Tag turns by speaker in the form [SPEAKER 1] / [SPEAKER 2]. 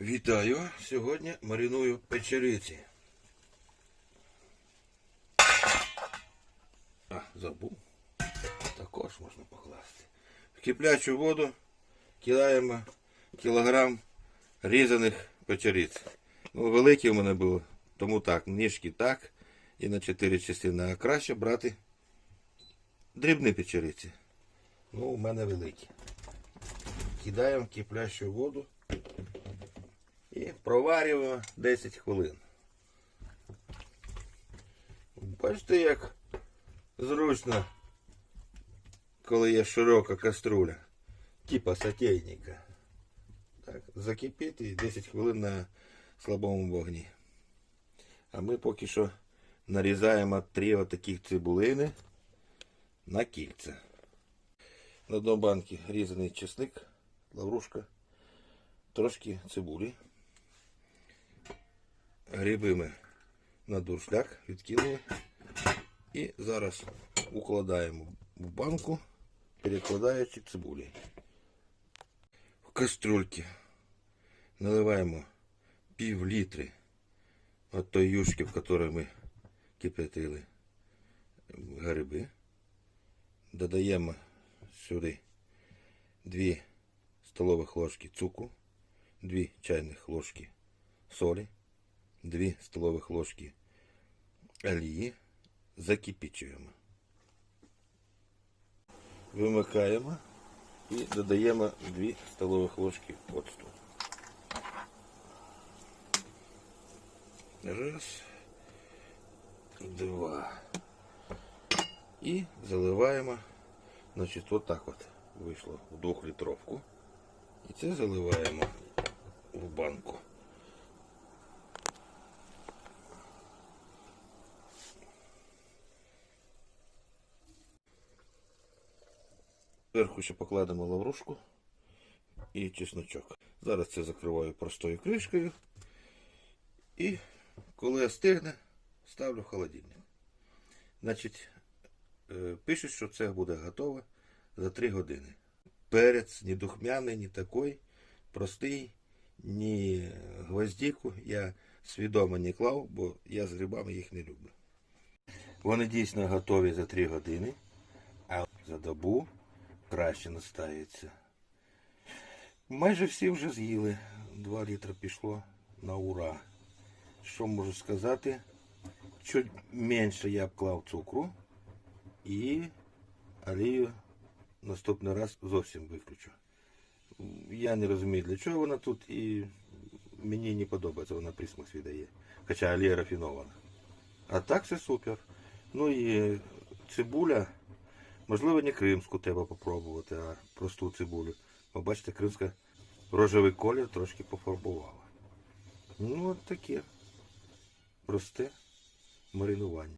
[SPEAKER 1] Вітаю! Сьогодні мариную печериці. А, забув. Також можна покласти. В киплячу воду кидаємо кілограм різаних печериць. Ну, великі у мене були, тому так, ніжки так. І на 4 частини. А краще брати дрібні печериці. Ну, у мене великі. Кидаємо в киплящу воду проварюємо 10 хвилин. Бачите, як зручно, коли є широка каструля, типа сотейника. Так, закипіти і 10 хвилин на слабому вогні. А ми поки що нарізаємо три отаких цибулини на кільця. На дно банки різаний чесник, лаврушка, трошки цибулі. Гриби ми на дуршляк відкинули. І зараз укладаємо в банку, перекладаючи цибулі. В кастрюльки наливаємо пів літри от той юшки, в якій ми кипятили гриби. Додаємо сюди 2 столових ложки цукру, 2 чайних ложки солі, 2 столових ложки олії, закипічуємо. Вимикаємо і додаємо 2 столових ложки оцту. Раз, два. І заливаємо, значить, отак от вийшло в двохлітровку. І це заливаємо в банку. Зверху ще покладемо лаврушку і чесночок. Зараз це закриваю простою кришкою. І коли остигне, ставлю в холодильник. Значить, е, пишуть, що це буде готово за 3 години. Перець ні духмяний, ні такий, простий, ні гвоздику я свідомо не клав, бо я з грибами їх не люблю. Вони дійсно готові за 3 години, а за добу краще настаються. Майже всі вже з'їли. 2 літри пішло на ура. Що можу сказати? Чуть менше я б клав цукру і олію наступний раз зовсім виключу. Я не розумію, для чого вона тут і мені не подобається, вона присмак свій дає. Хоча олія рафінована. А так все супер. Ну і цибуля, можливо, не кримську треба попробувати, а просту цибулю. Бо бачите, кримська рожевий колір трошки пофарбувала. Ну, от таке просте маринування.